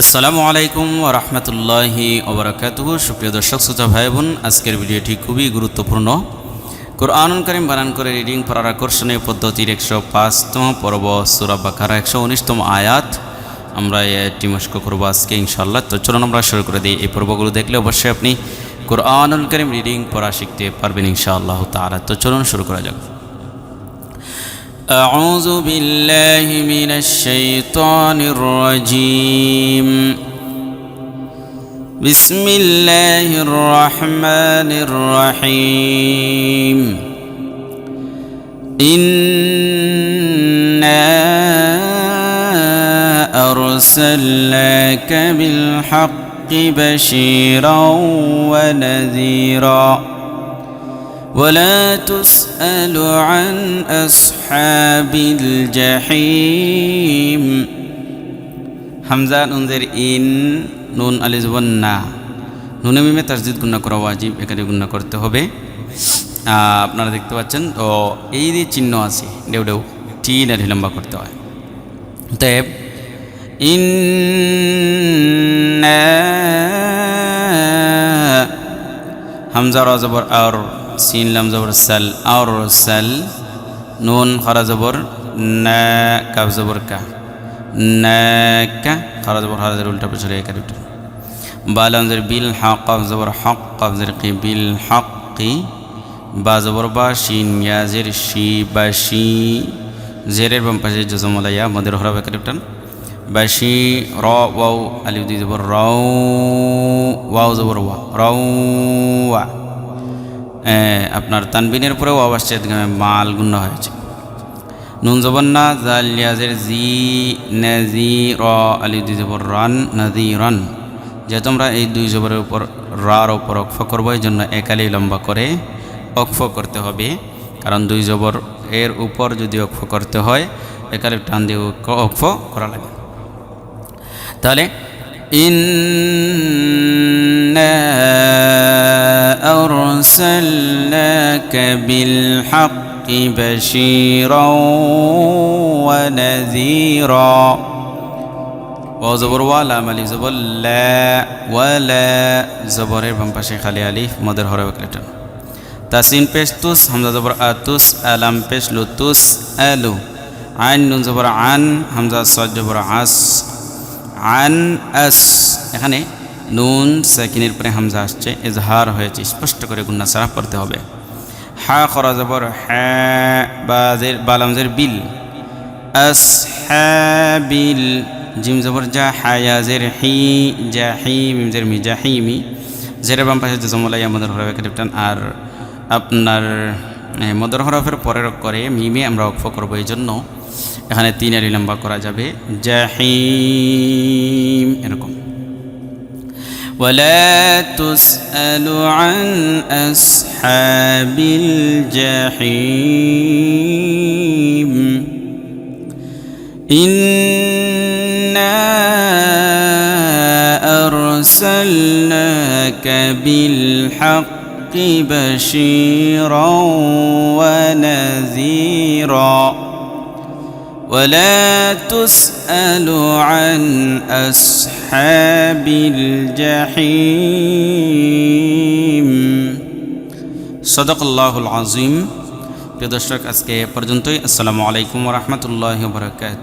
আসসালামু আলাইকুম রহমতুল্লাহি ওবরাকাত সুপ্রিয় দর্শক, শ্রোতা ভাই বোন আজকের ভিডিওটি খুবই গুরুত্বপূর্ণ। কোরআনুল করিম বানান করে রিডিং পড়ার আকর্ষণীয় পদ্ধতির একশো পাঁচতম পর্ব, সুরা বাকারা একশো উনিশতম আয়াত। আমরা এটি মস্ক করব আজকে ইনশাল্লাহ তো চলুন আমরা শুরু করে দিই। এই পর্বগুলো দেখলে অবশ্যই আপনি কোরআনুল করিম রিডিং পড়া শিখতে পারবেন ইনশাআল্লাহ তাআলা। তো চলুন শুরু করা যাক। أعوذ بالله من الشيطان الرجيم. بسم الله الرحمن الرحيم. إنا أرسلناك بالحق بشيرا ونذيرا. ولا تسأل عن أصحاب الجحيم হামজা নুনদের ইন নুন আলিজ না নুনে মিমে তাসজিদ গুন্না করা ওয়াজিব এখানে গুন্না করতে হবে আহ, আপনারা দেখতে পাচ্ছেন তো এই যে চিহ্ন আছে ডেউ ডেউ টিন আর লম্বা করতে হয় অতএব ইন হামজা র জবর আর সিন লাম জবর সাল আর সাল, নুন খরা জবর না কাব জবর কা। না, কা, খরা জবর খরা জবর উল্টা পিছলে একা দুটো বাল আমজের বিল হক কাব জবর হক কাবজের কি বিল হক কি? বা জবর বা শিন ইয়াজের শি বা শি। জেরের বাম পাশে জজমলাইয়া মদের হরা বেকার উঠান বাসি র, ওয়াও, আলিফ দিয়ে জবর, রাও, ওয়াও জবর, ওয়া, রাও, ওয়া। আপনার তানবিনের পরেও আওয়াজ মাল গুণ্য হয়েছে। নুন জবর না, জাল ইয়াজের জি নাজি র দিয়ে জবর রান নাজি রান। যে তোমরা এই দুই জবরের উপর, রার উপর অক্ষ করব, এই জন্য একালি লম্বা করে অক্ফ করতে হবে। কারণ দুই জবর এর উপর যদি অক্ষ করতে হয় একালি টান দিয়ে অক্ষ করা লাগে তাহলে ইন্না أرسلناك بالحق بشيرا ونذيرا. وزبر ولا ملي زبر لا ولا زبر بم بشي خالي أليف مدر هرب بكرتن تاسين پیش توس حمزة زبر آتوس ألم پیش لوتوس ألو عين نون زبر عن حمزة صاد زبر عس عن أس নুন সাকিনের পরে হামজা আসছে, এজহার হয়েছে, স্পষ্ট করে গুন্না সারা পড়তে হবে। হা খরা জবর হ্যাঁ বালামজের বিল। আস বিল, জিম জবর যা হায়াজের হি যা হি মিমজের মি যা হি, মি। জেরের বাম পাশে জমলাই আমাদের হরফে ক্যাপ্টেন আর আপনার মদর হরফের পরের করে মিমে আমরা অক্ষ করব এই জন্য এখানে তিন আলি লম্বা করা যাবে জাহিম এরকম। ولا تسأل عن أصحاب الجحيم. إنا أرسلناك بالحق بشيرا ونذيرا. ولا تسأل عن أصحاب الجحيم صدق الله العظيم প্রিয় দর্শক আজকে এ পর্যন্তই আসসালামু আলাইকুম রহমতুল্লাহ বরকাত